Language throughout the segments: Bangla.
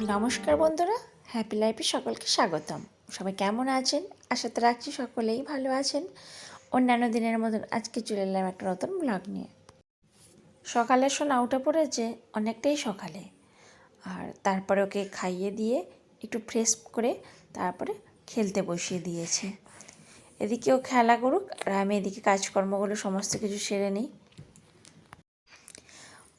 নমস্কার বন্ধুরা হ্যাপি লাইফে সকলকে স্বাগতম। সবাই কেমন আছেন? আশা তো রাখছি সকলেই ভালো আছেন। অন্যান্য দিনের মতন আজকে চলে এলাম একটা নতুন ব্লগ নিয়ে। সকালে সোনা উঠে পড়েছে, অনেকটাই সকালে। আর তারপরে ওকে খাইয়ে দিয়ে একটু ফ্রেশ করে তারপরে খেলতে বসিয়ে দিয়েছে। এদিকে ও খেলা করুক, আর আমি এদিকে কাজকর্মগুলো সমস্ত কিছু সেরে নিই।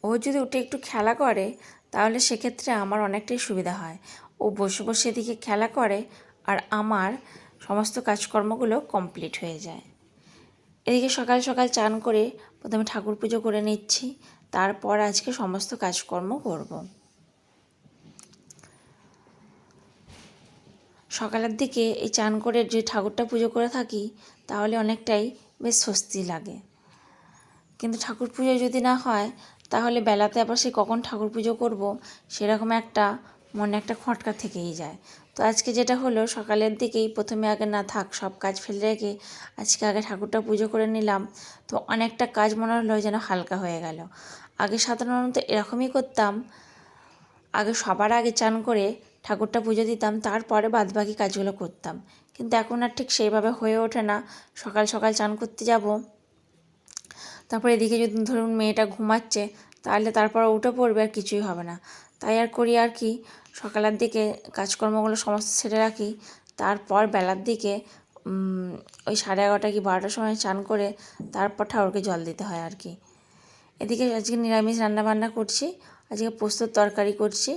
ও যদি উঠে একটু খেলা করে তাহলে সেক্ষেত্রে আমার অনেকটাই সুবিধা হয়। ও বসে বসে এদিকে খেলা করে আর আমার সমস্ত কাজকর্মগুলো কমপ্লিট হয়ে যায়। এদিকে সকাল সকাল চান করে প্রথমে ঠাকুর পুজো করে নিচ্ছি, তারপর আজকে সমস্ত কাজকর্ম করব। সকালের দিকে এই চান করে যে ঠাকুরটা পুজো করে থাকি, তাহলে অনেকটাই বেশ স্বস্তি লাগে। কিন্তু ঠাকুর পুজো যদি না হয় তাহলে বেলাতে আবার সে কখন ঠাকুর পুজো করব? সেরকম একটা মনে একটা খটকা থেকেই যায়। তো আজকে যেটা হলো, সকালের দিকেই প্রথমে আগে না থাক, সব কাজ ফেলে রেখে আজকে আগে ঠাকুরটা পুজো করে নিলাম। তো অনেকটা কাজ মনে হলো যেন হালকা হয়ে গেল। আগে সাধারণত এরকমই করতাম। আগে সবার আগে চান করে ঠাকুরটা পুজো দিতাম, তারপরে বাদবাকি কাজগুলো করতাম। কিন্তু এখন আর ঠিক সেইভাবে হয়ে ওঠে না। সকাল সকাল চান করতে যাব। তারপর এদিকে যদি ধরুন মেয়েটা ঘুমাচ্ছে, তাহলে তারপর উঠে পড়বে আর কিছুই হবে না। তাই আর করি আর কি, সকালের দিকে কাজকর্মগুলো সমস্ত সেরে রাখি। তারপর বেলার দিকে ওই সাড়ে এগারোটা কি বারোটার সময় চান করে তারপর ঠাকুরকে জল দিতে হয় আর কি। এদিকে আজকে নিরামিষ রান্না বান্না করছি, আজকে পোস্তর তরকারি করছি।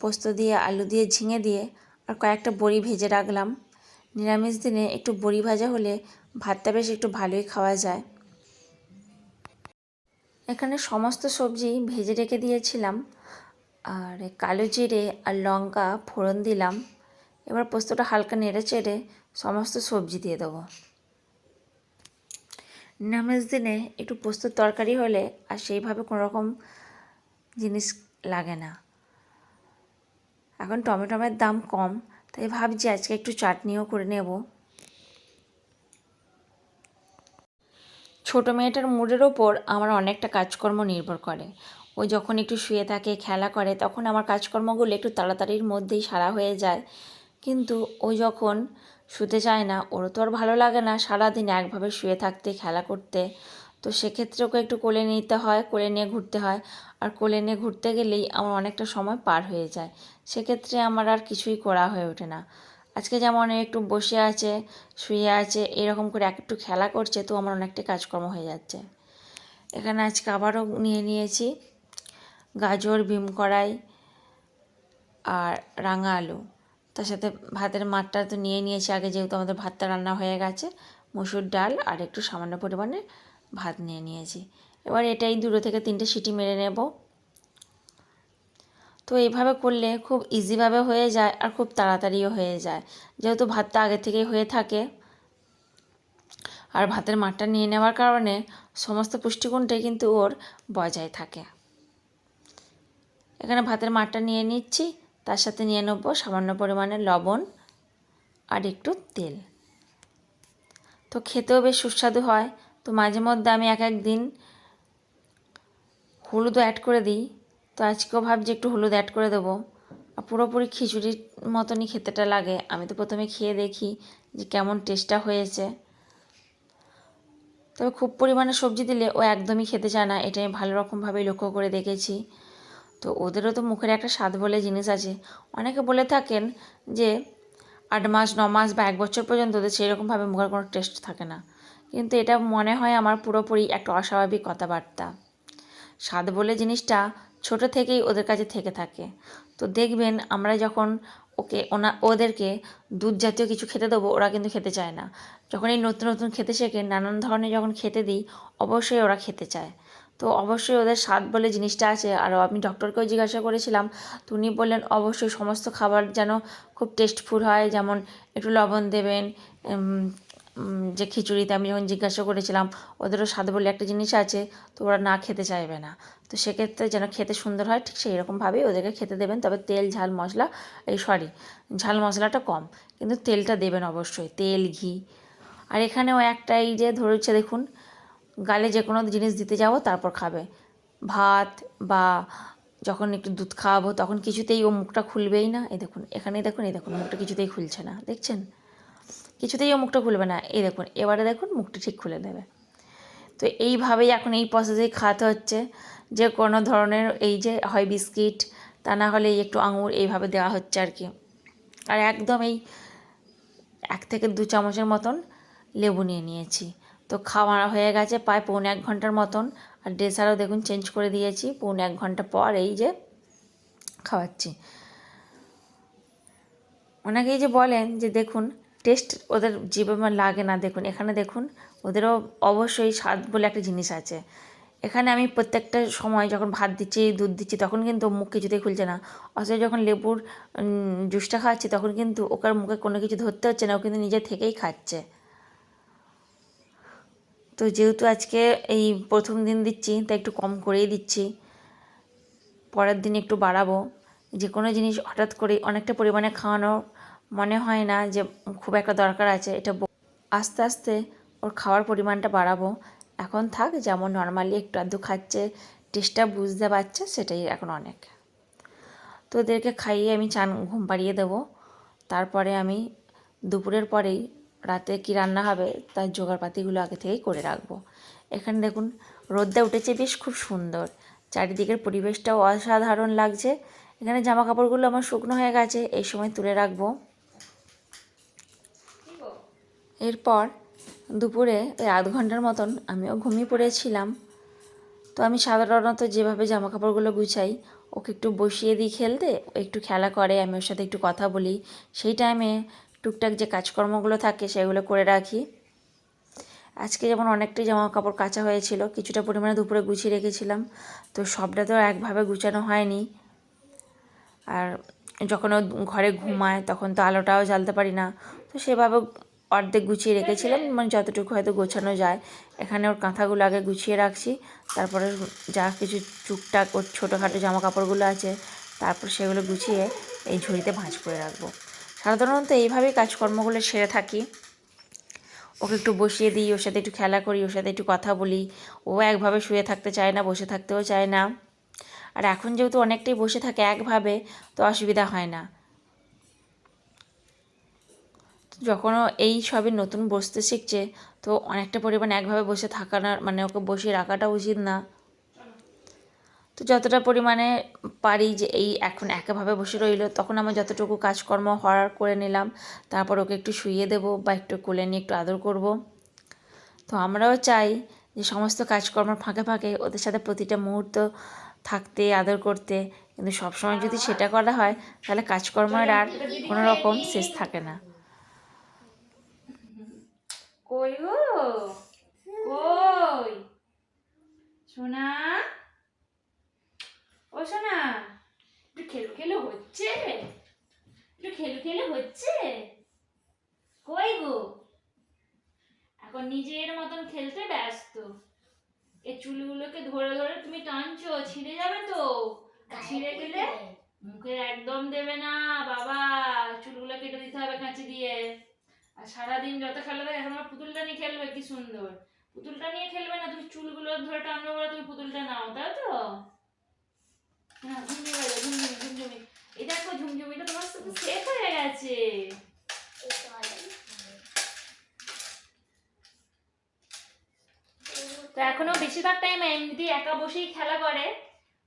পোস্ত দিয়ে, আলু দিয়ে, ঝিঙে দিয়ে আর কয়েকটা বড়ি ভেজে রাখলাম। নিরামিষ দিনে একটু বড়ি ভাজা হলে ভাতটা বেশ একটু ভালোই খাওয়া যায়। এখানে সমস্ত সবজি ভেজে রেখে দিয়েছিলাম। আর কালো জিরে আর লঙ্কা ফোড়ন দিলাম। এবার পোস্তটা হালকা নেড়ে চেড়ে সমস্ত সবজি দিয়ে দেবো। নামাজ দিনে একটু পোস্তর তরকারি হলে আর সেইভাবে কোনো রকম জিনিস লাগে না। এখন টমেটোমের দাম কম, তাই ভাবছি আজকে একটু চাটনিও করে নেব। ছোটো মেয়েটার মুডের ওপর আমার অনেকটা কাজকর্ম নির্ভর করে। ও যখন একটু শুয়ে থাকে, খেলা করে, তখন আমার কাজকর্মগুলো একটু তাড়াতাড়ির মধ্যেই সারা হয়ে যায়। কিন্তু ও যখন শুতে চায় না ওরও তো আর ভালো লাগে না সারাদিন একভাবে শুয়ে থাকতে, খেলা করতে। তো সেক্ষেত্রে ওকে একটু কোলে নিতে হয়, কোলে নিয়ে ঘুরতে হয়। আর কোলে নিয়ে ঘুরতে গেলেই আমার অনেকটা সময় পার হয়ে যায়। সেক্ষেত্রে আমার আর কিছুই করা হয়ে ওঠে না। আজকে যেমন একটু বসে আছে, শুয়ে আছে, এরকম করে এক একটু খেলা করছে, তো আমার অনেকটা কাজকর্ম হয়ে যাচ্ছে। এখানে আজকে আবারও নিয়ে নিয়েছি গাজর, ভীম কড়াই আর রাঙা আলু। তার সাথে ভাতের মাঠটা তো নিয়ে নিয়েছি, আগে যেহেতু আমাদের ভাতটা রান্না হয়ে গেছে, মুসুর ডাল আর একটু সামান্য পরিমাণে ভাত নিয়ে নিয়েছি। এবার এটাই দুটো থেকে তিনটে সিটি মেরে নেব। তো এইভাবে করলে খুব ইজিভাবে হয়ে যায় আর খুব তাড়াতাড়িও হয়ে যায়। যেহেতু ভাতটা আগে থেকেই হয়ে থাকে, আর ভাতের মাঠটা নিয়ে নেওয়ার কারণে সমস্ত পুষ্টিগুণটাই কিন্তু ওর বজায় থাকে। এখানে ভাতের মাঠটা নিয়ে নিচ্ছি, তার সাথে নিয়ে নেব সামান্য পরিমাণে লবণ আর একটু তেল। তো খেতেও বেশ সুস্বাদু হয়। তো মাঝে মধ্যে আমি এক এক দিন হলুদও অ্যাড করে দিই। তো আজকেও ভাবছি একটু হলুদ অ্যাড করে দেবো। আর পুরোপুরি খিচুড়ির মতনই খেতেটা লাগে। আমি তো প্রথমে খেয়ে দেখি যে কেমন টেস্টটা হয়েছে। তবে খুব পরিমাণে সবজি দিলে ও একদমই খেতে চায় না। এটা আমি ভালো রকমভাবেই লক্ষ্য করে দেখেছি। তো ওদেরও তো মুখের একটা স্বাদ বলে জিনিস আছে। অনেকে বলে থাকেন যে আট মাস, ন মাস বা এক বছর পর্যন্ত ওদের সেরকমভাবে মুখের কোনো টেস্ট থাকে না। কিন্তু এটা মনে হয় আমার পুরোপুরি একটা অস্বাভাবিক কথাবার্তা। স্বাদ বলে জিনিসটা ছোট থেকেই ওদের কাছে থেকে থাকে। তো দেখবেন আমরা যখন ওকে, ওনা, ওদেরকে দুধ জাতীয় কিছু খেতে দেবো, ওরা কিন্তু খেতে চায় না। যখন এই নতুন নতুন খেতে শেখে, নানান ধরনের যখন খেতে দিই, অবশ্যই ওরা খেতে চায়। তো অবশ্যই ওদের স্বাদ বলে জিনিসটা আছে। আর আমি ডক্টরকেও জিজ্ঞাসা করেছিলাম, তো উনি বললেন, অবশ্যই সমস্ত খাবার যেন খুব টেস্টফুল হয়, যেমন একটু লবণ দেবেন যে খিচুড়িতে আমি যখন জিজ্ঞাসা করেছিলাম, ওদেরও স্বাদ বলে একটা জিনিস আছে, তো ওরা না খেতে চাইবে না। তো সেক্ষেত্রে যেন খেতে সুন্দর হয়, ঠিক সেই রকমভাবেই ওদেরকে খেতে দেবেন। তবে তেল, ঝাল, মশলা, এই সরি, ঝাল, মশলাটা কম, কিন্তু তেলটা দেবেন অবশ্যই, তেল, ঘি। আর এখানেও একটা এই যে ধরেছে, দেখুন, গালে যে কোনো জিনিস দিতে যাব, তারপর খাবে। ভাত বা যখন একটু দুধ খাওয়াবো, তখন কিছুতেই ও মুখটা খুলবেই না। এই দেখুন, এখানেই দেখুন, এই দেখুন, মুখটা কিছুতেই খুলছে না। দেখছেন? কিছুতেই ও মুখটা খুলবে না। এই দেখুন, এবারে দেখুন মুখটা ঠিক খুলে দেবে তো এইভাবেই এখন এই প্রসেসেই খাওয়াতে হচ্ছে। যে কোনো ধরনের এই যে হয় বিস্কিট, তা না হলে একটু আঙুর এইভাবে দেওয়া হচ্ছে আর কি। আর একদম এই এক থেকে দু চামচের মতন লেবু নিয়ে নিয়েছি। তো খাওয়া হয়ে গেছে প্রায় পৌনে এক ঘণ্টার মতন। আর ড্রেসারও দেখুন চেঞ্জ করে দিয়েছি পৌনে এক ঘণ্টা পর এই যে খাওয়াচ্ছি। অনেকেই যে বলেন যে দেখুন টেস্ট ওদের আমার লাগে না, দেখুন। এখানে দেখুন, ওদেরও অবশ্যই স্বাদ বলে একটা জিনিস আছে। এখানে আমি প্রত্যেকটা সময় যখন ভাত দিচ্ছি, দুধ দিচ্ছি, তখন কিন্তু মুখ কিছুতেই খুলছে না। অথচ যখন লেবুর জুসটা খাওয়াচ্ছি তখন কিন্তু ওকার মুখে কোনো কিছু ধরতে হচ্ছে না, ও কিন্তু নিজে থেকেই খাচ্ছে। তো যেহেতু আজকে এই প্রথম দিন দিচ্ছি, তাই একটু কম করেই দিচ্ছি। পরের দিন একটু বাড়াবো। যে কোনো জিনিস হঠাৎ করে অনেকটা পরিমাণে খাওয়ানো মনে হয় না যে খুব একটা দরকার আছে, এটা আস্তে আস্তে ওর খাওয়ার পরিমাণটা বাড়াবো। এখন থাক, যেমন নর্মালি একটু আধটু খাচ্ছে টেস্টটা বুঝতে পারছে, সেটাই এখন অনেক। তো ওদেরকে খাইয়ে আমি চান, ঘুম পাড়িয়ে দেবো। তারপরে আমি দুপুরের পরেই রাতে কি রান্না হবে, তার জোগাড়পাতিগুলো আগে থেকেই করে রাখব। এখানে দেখুন রোদটা উঠেছে বেশ খুব সুন্দর। চারিদিকের পরিবেশটাও অসাধারণ লাগছে। এখানে জামা কাপড়গুলো আমার শুকনো হয়ে গেছে, এই সময় তুলে রাখব। এরপর দুপুরে ওই আধ ঘণ্টার মতন আমিও ঘুমিয়ে পড়েছিলাম। তো আমি সাধারণত যেভাবে জামা কাপড়গুলো গুছাই, ওকে একটু বসিয়ে দিই খেলতে একটু খেলা করে, আমি ওর সাথে একটু কথা বলি। সেই টাইমে টুকটাক যে কাজকর্মগুলো থাকে সেগুলো করে রাখি। আজকে যেমন অনেকটাই জামা কাপড় কাচা হয়েছিল, কিছুটা পরিমাণে দুপুরে গুছিয়ে রেখেছিলাম। তো সবটা তো একভাবে গুছানো হয়নি। আর যখন ও ঘরে ঘুমায়, তখন তো আলোটাও জ্বালতে পারি না। তো সেভাবে অর্ধেক গুছিয়ে রেখেছিলাম মানে যতটুকু হয়তো গোছানো যায়। এখানে ওর কাঁথাগুলো আগে গুছিয়ে রাখছি, তারপরে যা কিছু টুকটাক ওর ছোটোখাটো জামা কাপড়গুলো আছে, তারপর সেগুলো গুছিয়ে এই ঝুড়িতে ভাঁজ করে রাখব। সাধারণত এইভাবেই কাজকর্মগুলো সেরে থাকি। ওকে একটু বসিয়ে দিই, ওর সাথে একটু খেলা করি, ওর সাথে একটু কথা বলি। ও একভাবে শুয়ে থাকতে চায় না, বসে থাকতেও চায় না। আর এখন যেহেতু অনেকটাই বসে থাকে একভাবে, তো অসুবিধা হয় না। যখন এই সবে নতুন বসতে শিখছে, তো অনেকটা পরিমাণে একভাবে বসে থাকানোর মানে ওকে বসিয়ে রাখাটা উচিত না। তো যতটা পরিমাণে পারি যে এই এখন একেভাবে বসে রইল, তখন আমার যতটুকু কাজকর্ম হওয়ার করে নিলাম। তারপর ওকে একটু শুইয়ে দেবো বা একটু কোলে নিয়ে একটু আদর করব। তো আমরাও চাই যে সমস্ত কাজকর্মের ফাঁকে ফাঁকে ওদের সাথে প্রতিটা মুহূর্ত থাকতে, আদর করতে। কিন্তু সবসময় যদি সেটা করা হয়, তাহলে কাজকর্মের আর কোনো রকম শেষ থাকে না। কই গো? কই? সোনা? ও সোনা একটু খেলু খেলু হচ্ছে। একটু খেলু খেলু হচ্ছে। কই গো? এখন নিজের মতন খেলতে ব্যস্ত। এই চুলগুলোকে ধরে ধরে তুমি টানছো ছিঁড়ে যাবে তো। ছিঁড়ে গেলে মুখে একদম দেবে না বাবা। চুলগুলো কেটে দিতে হবে কাঁচি দিয়ে। আর সারাদিন যত খেলা থাকে এখন আমার পুতুলটা নিয়ে খেলবে, কি সুন্দর। পুতুলটা নিয়ে খেলবে না তুমি চুলগুলো ধরে টানবে বলে তুমি পুতুলটা নাও, তাই তো? হ্যাঁ ঝুমঝুমি ঝুমঝুমি ঝুমঝুমি। এই দেখো, ঝুমঝুমিটা তোমার সেট হয়ে গেছে। তো এখনও বেশিরভাগ টাইম এমনিতেই একা বসেই খেলা করে।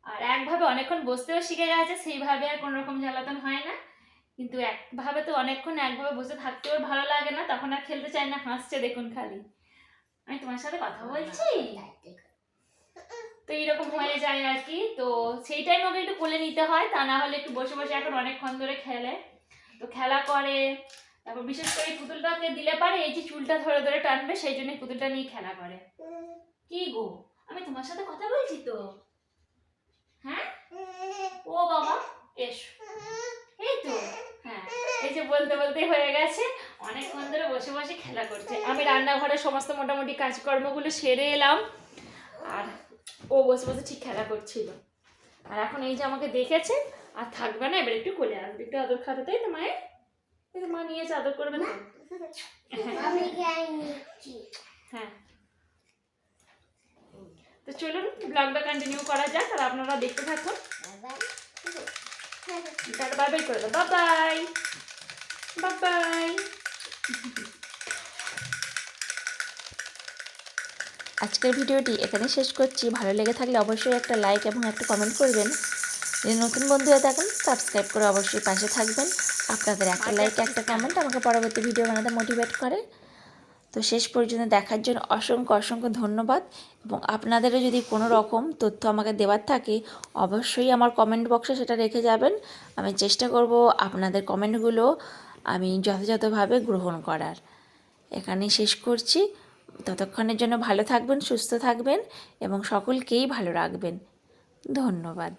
আর একভাবে অনেকক্ষণ বসতেও শিখে গেছে, সেইভাবে আর কোনো রকম জ্বালাতন হয় না। কিন্তু একভাবে তো অনেকক্ষণ একভাবে বসে থাকতেও ভালো লাগে না তখন আর খেলতে চায় না হাসছে দেখুন খালি। আমি তোমার সাথে কথা বলছি? তো এইরকম হয়ে যায় আর কি। তো সেই টাইম ওকে একটু কোলে নিতে হয় তা না হলে একটু বসে বসে এখন অনেকক্ষণ ধরে খেলে। তো খেলা করে তারপর বিশেষ করে এই পুতুলটাকে দিলে পারে এই যে চুলটা ধরে ধরে টানবে সেই জন্য পুতুলটা নিয়ে খেলা করে। কি গো? আমি তোমার সাথে কথা বলছি তো? হ্যাঁ? ও বাবা এসো। তো হ্যাঁ এই যে বলতে বলতে হয়ে গেছে অনেকক্ষণ ধরে বসে বসে খেলা করছে। আমি রান্নাঘরে সমস্ত মোটামুটি কাজকর্মগুলো সেরে এলাম আর ও বসে বসে ঠিক খেলা করছিল। আর এখন এই যে আমাকে দেখেছে আর থাকবে না এবার একটু কোলে আসবে। একটু আদর খাতে তাই তো মায়ের? মা নিয়েছে আদর করবে না? আমি হ্যাঁ। তো চলুন ব্লগটা কন্টিনিউ করা যাক আর আপনারা দেখতে থাকুন। বাই বাই করে দাও। আজকের ভিডিওটি এখানে শেষ করছি। ভালো লেগে থাকলে অবশ্যই একটা লাইক এবং একটা কমেন্ট করবেন। যদি নতুন বন্ধু হয়ে থাকেন সাবস্ক্রাইব করে অবশ্যই পাশে থাকবেন। আপনাদের একটা লাইক একটা কমেন্ট আমাকে পরবর্তী ভিডিও বানাতে মোটিভেট করে। তো শেষ পর্যন্ত দেখার জন্য অসংখ্য অসংখ্য ধন্যবাদ এবং আপনাদেরও যদি কোনো রকম তথ্য আমাকে দেওয়ার থাকে, অবশ্যই আমার কমেন্ট বক্সে সেটা রেখে যাবেন। আমি চেষ্টা করব আপনাদের কমেন্টগুলো আমি যথাযথভাবে গ্রহণ করার। এখানেই শেষ করছি। ততক্ষণের জন্য ভালো থাকবেন, সুস্থ থাকবেন এবং সকলকেই ভালো রাখবেন। ধন্যবাদ।